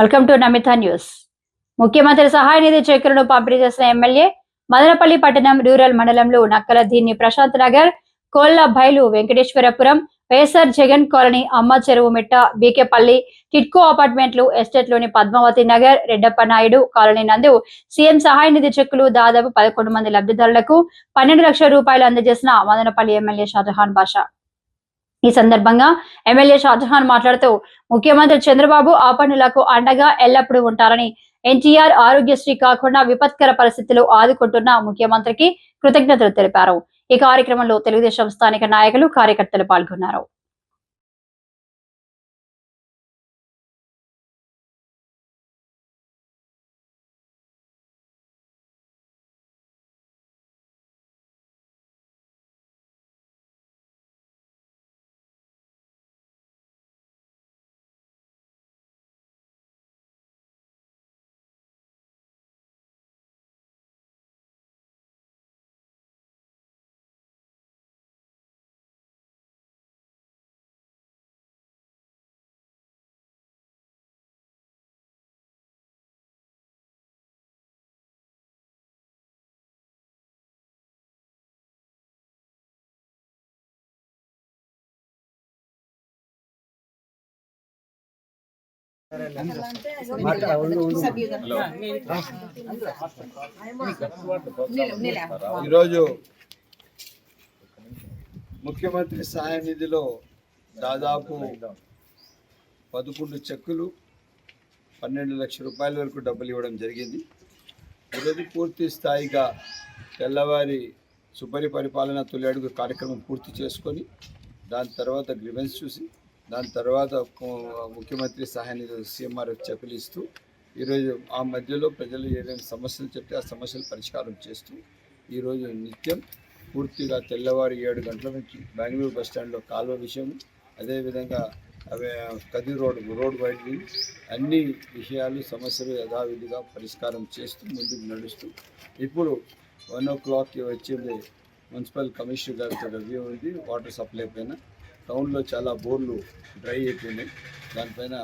Welcome to Namitha news ముఖ్యమంత్రి సహాయ నిధి చెక్కులను పంపిణీ చేసిన ఎమ్మెల్యే మదనపల్లి పట్టణం రూరల్ మండలంలో నక్కల దీన్ని ప్రశాంత్ నగర్ కోళ్ళ బయలు వెంకటేశ్వరపురం వైఎస్ఆర్ జగన్ కాలనీ అమ్మ చెరువు మిట్ట బీకేపల్లి టిట్కో అపార్ట్మెంట్లు ఎస్టేట్లోని పద్మావతి నగర్ రెడ్డప్ప నాయుడు కాలనీ నందు సీఎం సహాయ నిధి చెక్కులు దాదాపు పదకొండు మంది లబ్ధిదారులకు పన్నెండు లక్షల రూపాయలు అందజేసిన మదనపల్లి ఎమ్మెల్యే షాజహాన్ బాషా. ఈ సందర్భంగా ఎమ్మెల్యే షాజహాన్ మాట్లాడుతూ ముఖ్యమంత్రి చంద్రబాబు ఆ పనులకు అండగా ఎల్లప్పుడూ ఉంటారని ఎన్టీఆర్ ఆరోగ్యశ్రీ కాకుండా విపత్కర పరిస్థితులు ఆదుకుంటున్న ముఖ్యమంత్రికి కృతజ్ఞతలు తెలిపారు. ఈ కార్యక్రమంలో తెలుగుదేశం స్థానిక నాయకులు కార్యకర్తలు పాల్గొన్నారు. ఈరోజు ముఖ్యమంత్రి సహాయ నిధిలో దాదాపు పదకొండు చెక్కులు పన్నెండు లక్షల రూపాయల వరకు డబ్బులు ఇవ్వడం జరిగింది. ఈరోజు పూర్తి స్థాయిగా తెల్లవారి సుపరి పరిపాలన తొలి అడుగు కార్యక్రమం పూర్తి చేసుకొని దాని తర్వాత గ్రివెన్స్ చూసి దాని తర్వాత ముఖ్యమంత్రి సహాయనిధి సీఎంఆర్ చెక్కులు ఈరోజు ఆ మధ్యలో ప్రజలు ఏదైనా సమస్యలు చెప్తే ఆ సమస్యలు పరిష్కారం చేస్తూ ఈరోజు నిత్యం పూర్తిగా తెల్లవారు ఏడు గంటల నుంచి బెంగళూరు బస్ స్టాండ్లో కాలువ విషయం అదేవిధంగా అవే కది రోడ్ రోడ్ వైడింగ్ అన్ని విషయాలు సమస్యలు యథావిధిగా పరిష్కారం చేస్తూ ముందుకు నడుస్తూ ఇప్పుడు వన్ ఓ క్లాక్కి వచ్చింది మున్సిపల్ కమిషనర్ గారితో రివ్యూ ఉంది వాటర్ సప్లై పైన. టౌన్లో చాలా బోర్లు డ్రై అయిపోయినాయి. దానిపైన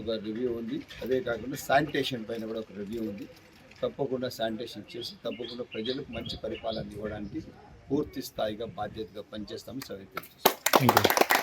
ఒక రివ్యూ ఉంది. అదే కాకుండా శానిటేషన్ పైన కూడా ఒక రివ్యూ ఉంది. తప్పకుండా శానిటేషన్ చేసి తప్పకుండా ప్రజలకు మంచి పరిపాలన ఇవ్వడానికి పూర్తి స్థాయిగా బాధ్యతగా పనిచేస్తామని సవిత